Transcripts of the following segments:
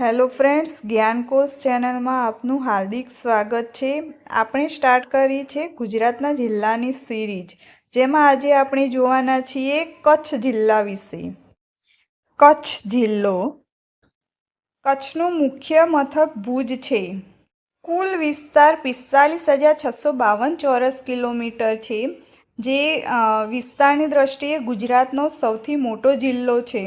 Hello friends, જ્ઞાનકોશ ચેનલમાં આપનું હાર્દિક સ્વાગત છે. આપણે સ્ટાર્ટ કરી છે ગુજરાતના જિલ્લાની સિરીજ જેમાં આજે આપણે જોવાના છીએ કચ્છ જિલ્લા વિશે. કચ્છ જિલ્લો. કચ્છનું મુખ્ય મથક ભુજ છે. કુલ વિસ્તાર પિસ્તાલીસ હજાર છસો બાવન ચોરસ કિલોમીટર છે, જે વિસ્તારની દ્રષ્ટિએ ગુજરાતનો સૌથી મોટો જિલ્લો છે.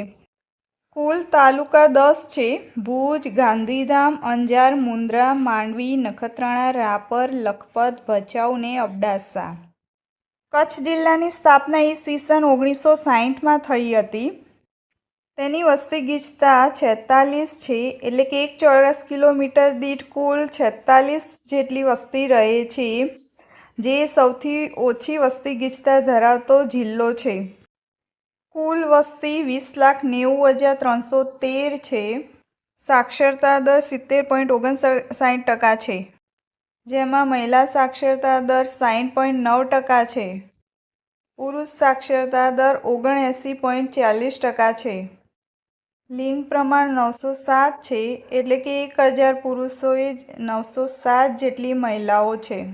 કુલ તાલુકા દસ છે. ભુજ, ગાંધીધામ, અંજાર, મુન્દ્રા, માંડવી, નખત્રાણા, રાપર, લખપત, ભચાઉ ને અબડાસા. કચ્છ જિલ્લાની સ્થાપના ઈસવીસન ઓગણીસો સાહીઠમાં થઈ હતી. તેની વસ્તી ગીચતા છેતાલીસ છે, એટલે કે એક ચોરસ કિલોમીટર દીઠ કુલ છેતાલીસ જેટલી વસ્તી રહે છે. જે સૌથી ઓછી વસ્તી ગીચતા ધરાવતો જિલ્લો છે. કુલ વસ્તી વીસ લાખ નેવું હજાર ત્રણસો તેર છે. સાક્ષરતા દર સિત્તેર પોઈન્ટ ઓગણસાઠ ટકા છે. જેમાં મહિલા સાક્ષરતા દર સાઠ પોઈન્ટ નવ ટકા છે. પુરુષ સાક્ષરતા દર ઓગણએંસી પોઈન્ટ ચાલીસ ટકા છે. લિંગ પ્રમાણ નવસો સાત છે, એટલે કે એક હજાર પુરુષોએ નવસો સાત જેટલી મહિલાઓ છે.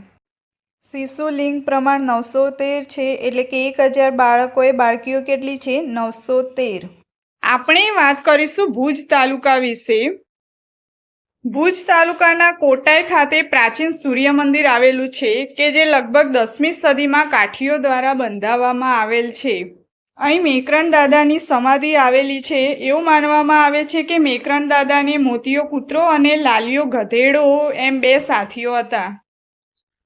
શિશુ લિંગ પ્રમાણ નવસો તેર છે એટલે કે એક હજાર બાળકોએ બાળકીઓ કેટલી છે? નવસો તેર. આપણે વાત કરીશું ભુજ તાલુકા વિશે. ભુજ તાલુકાના કોટાઈ ખાતે પ્રાચીન સૂર્ય મંદિર આવેલું છે કે જે લગભગ દસમી સદીમાં કાઠીઓ દ્વારા બંધાવવામાં આવેલ છે. અહીં મેકરણ દાદાની સમાધિ આવેલી છે. એવું માનવામાં આવે છે કે મેકરણ દાદાને મોતીયો કૂતરો અને લાલિયો ગધેડો એમ બે સાથીઓ હતા.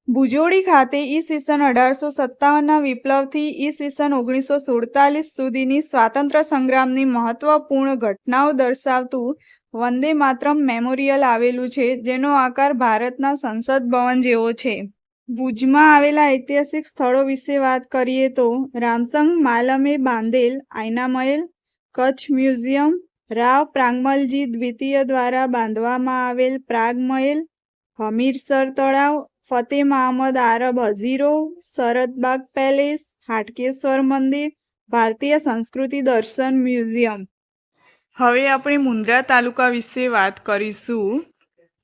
ભુજોડી ખાતે ઈસવીસન અઢારસો સત્તાવનના વિપ્લવથી ઈસવીસન ઓગણીસો સુડતાલીસ સુધીની સ્વાતંત્ર્ય સંગ્રામની મહત્વપૂર્ણ ઘટનાઓ દર્શાવતું વંદે માતરમ મેમોરિયલ આવેલું છે, જેનો આકાર ભારતના સંસદ ભવન જેવો છે. ભુજમાં આવેલા ઐતિહાસિક સ્થળો વિશે વાત કરીએ તો રામસંગ, માલમે બાંધેલ આયના મહેલ કચ્છ મ્યુઝિયમ, રાવ, પ્રાંગમલજી દ્વિતીય દ્વારા બાંધવામાં આવેલ પ્રાગમહેલ, હમીરસર તળાવ ફતેહ મહમદ આરબ હઝીરો શરદબાગ પેલેસ, હાટકેશ્વર મંદિર, ભારતીય સંસ્કૃતિ દર્શન મ્યુઝિયમ. હવે આપણે મુન્દ્રા તાલુકા વિશે વાત કરીશું.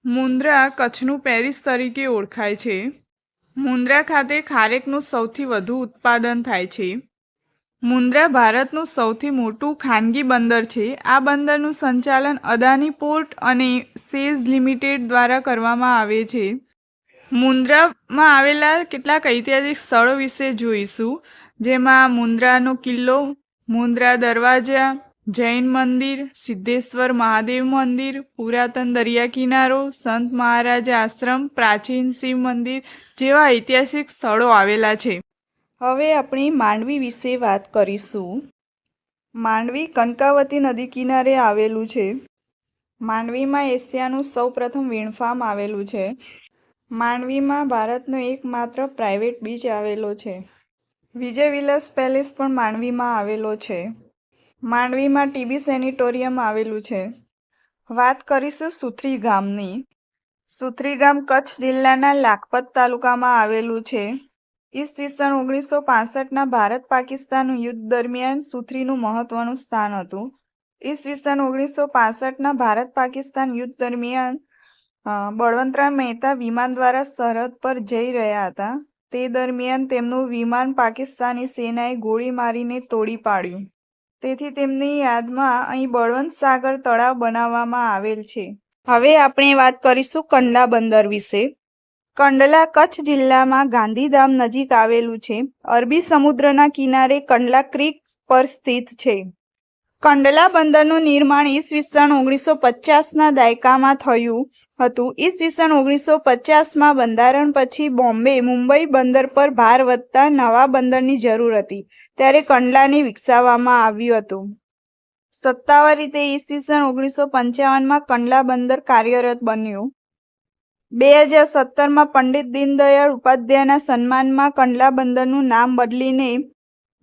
મુન્દ્રા કચ્છનું પેરિસ તરીકે ઓળખાય છે. મુન્દ્રા ખાતે ખારેકનું સૌથી વધુ ઉત્પાદન થાય છે. મુન્દ્રા ભારતનું સૌથી મોટું ખાનગી બંદર છે. આ બંદરનું સંચાલન અદાની પોર્ટ અને સેઝ લિમિટેડ દ્વારા કરવામાં આવે છે. મુન્દ્રામાં આવેલા કેટલાક ઐતિહાસિક સ્થળો વિશે જોઈશું, જેમાં મુન્દ્રાનો કિલ્લો મુન્દ્રા દરવાજા, જૈન મંદિર, સિદ્ધેશ્વર મહાદેવ મંદિર, પુરાતન દરિયા કિનારો, સંત મહારાજા આશ્રમ, પ્રાચીન શિવ મંદિર જેવા ઐતિહાસિક સ્થળો આવેલા છે. હવે આપણે માંડવી વિશે વાત કરીશું. માંડવી કનકાવતી નદી કિનારે આવેલું છે. માંડવીમાં એશિયાનું સૌપ્રથમ વિણફામ આવેલું છે. માંડવીમાં ભારતનો એકમાત્ર પ્રાઇવેટ બીચ આવેલો છે. વિજય વિલાસ પેલેસ પણ માંડવીમાં આવેલો છે. માંડવીમાં ટીબી સેનિટોરિયમ આવેલું છે. વાત કરીશું સુથરી ગામની. સુથરી ગામ કચ્છ જિલ્લાના લાખપત તાલુકામાં આવેલું છે. ઈસવીસન ઓગણીસો પાસઠના ભારત પાકિસ્તાન યુદ્ધ દરમિયાન સુથરીનું મહત્વનું સ્થાન હતું. ઈસવીસન ઓગણીસો પાસઠના ભારત પાકિસ્તાન યુદ્ધ દરમિયાન અ, બળવંતરાવ મહેતા વિમાન દ્વારા સરહદ પર જઈ રહ્યા હતા. તે દરમિયાન તેમનું વિમાન પાકિસ્તાની સેનાએ ગોળી મારીને તોડી પાડ્યું. તેથી તેમની યાદમાં અહીં બળવંત સાગર તળાવ બનાવવામાં આવેલ છે. હવે આપણે વાત કરીશું કંડલા બંદર વિશે. કંડલા કચ્છ જિલ્લામાં ગાંધીધામ નજીક આવેલું છે. અરબી સમુદ્રના કિનારે કંડલા ક્રીક પર સ્થિત છે. કંડલા બંદરનું નિર્માણ ઈસવીસન ઓગણીસો પચાસના દાયકામાં થયું હતું. ઈસવીસન ઓગણીસો પચાસમાં બંધારણ પછી બોમ્બે, મુંબઈ બંદર પર ભાર વધતા નવા બંદરની જરૂર હતી. ત્યારે કંડલાને વિકસાવવામાં આવ્યું હતું. સત્તાવાર રીતે ઈસવીસન ઓગણીસો પંચાવનમાં કંડલા બંદર કાર્યરત બન્યું. બે હજાર સત્તરમાં પંડિત દીનદયાળ ઉપાધ્યાયના સન્માનમાં કંડલા બંદરનું નામ બદલીને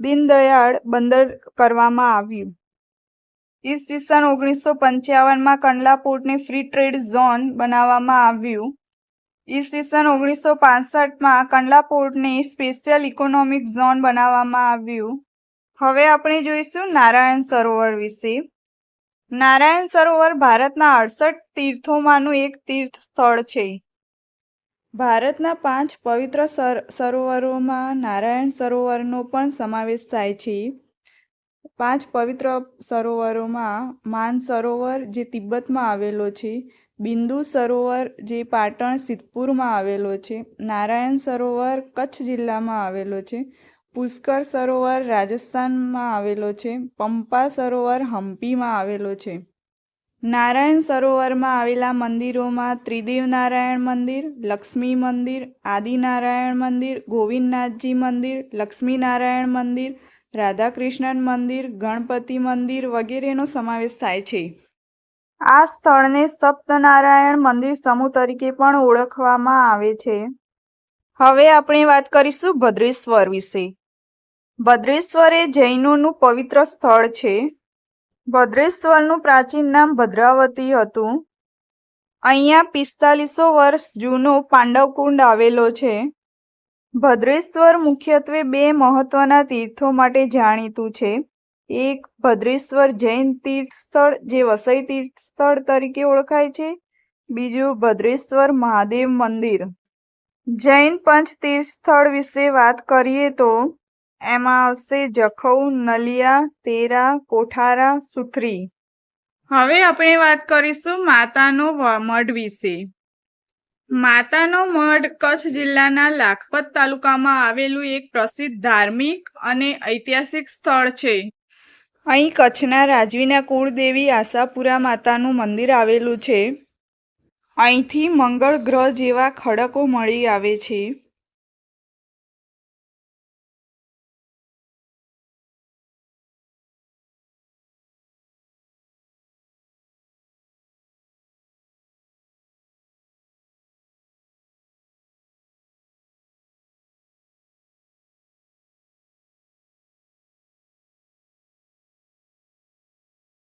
દીનદયાળ બંદર કરવામાં આવ્યું. ઈસવીસન ઓગણીસો પંચાવનમાં કંડલાપોર્ટને ફ્રી ટ્રેડ ઝોન બનાવવામાં આવ્યું. ઈસવીસન ઓગણીસો પાસઠમાં કંડલા પોર્ટને સ્પેશિયલ ઇકોનોમિક ઝોન બનાવવામાં આવ્યું. હવે આપણે જોઈશું નારાયણ સરોવર વિશે. નારાયણ સરોવર ભારતના અડસઠ તીર્થોમાંનું એક તીર્થ સ્થળ છે. ભારતના પાંચ પવિત્ર સર, સરોવરોમાં નારાયણ સરોવરનો પણ સમાવેશ થાય છે. પાંચ પવિત્ર સરોવરોમાં માન સરોવર જે તિબ્બતમાં આવેલો છે, બિંદુ સરોવર જે પાટણ સિદ્ધપુરમાં આવેલો છે, નારાયણ સરોવર કચ્છ જિલ્લામાં આવેલો છે, પુષ્કર સરોવર રાજસ્થાનમાં આવેલો છે, પંપા સરોવર હમ્પીમાં આવેલો છે. નારાયણ સરોવરમાં આવેલા મંદિરોમાં ત્રિદેવ નારાયણ મંદિર, લક્ષ્મી મંદિર, આદિનારાયણ મંદિર, ગોવિંદનાથજી મંદિર, લક્ષ્મીનારાયણ મંદિર રાધાકૃષ્ણન મંદિર, ગણપતિ મંદિર વગેરેનો સમાવેશ થાય છે. આ સ્થળને સપ્તનારાયણ મંદિર સમૂહ તરીકે પણ ઓળખવામાં આવે છે. હવે આપણે વાત કરીશું ભદ્રેશ્વર વિશે. ભદ્રેશ્વર એ જૈનોનું પવિત્ર સ્થળ છે. ભદ્રેશ્વરનું પ્રાચીન નામ ભદ્રાવતી હતું. અહીંયા પિસ્તાલીસો વર્ષ જૂનો પાંડવકુંડ આવેલો છે. ભદ્રેશ્વર મુખ્યત્વે બે મહત્વના તીર્થો માટે જાણીતું છે. એક ભદ્રેશ્વર જૈન તીર્થ સ્થળ જે વસઈ તીર્થ સ્થળ તરીકે ઓળખાય છે. બીજું ભદ્રેશ્વર મહાદેવ મંદિર. જૈન પંચ તીર્થ સ્થળ વિશે વાત કરીએ તો, એમાં આવશે જખૌ, નલિયા, તેરા, કોઠારા, સુથરી. હવે આપણે વાત કરીશું માતાનો મઢ વિશે. માતાનો મઢ કચ્છ જિલ્લાના લાખપત તાલુકામાં આવેલું એક પ્રસિદ્ધ ધાર્મિક અને ઐતિહાસિક સ્થળ છે. અહીં કચ્છના રાજવીના કુળદેવી આશાપુરા માતાનું મંદિર આવેલું છે. અહીંથી મંગળ ગ્રહ જેવા ખડકો મળી આવે છે.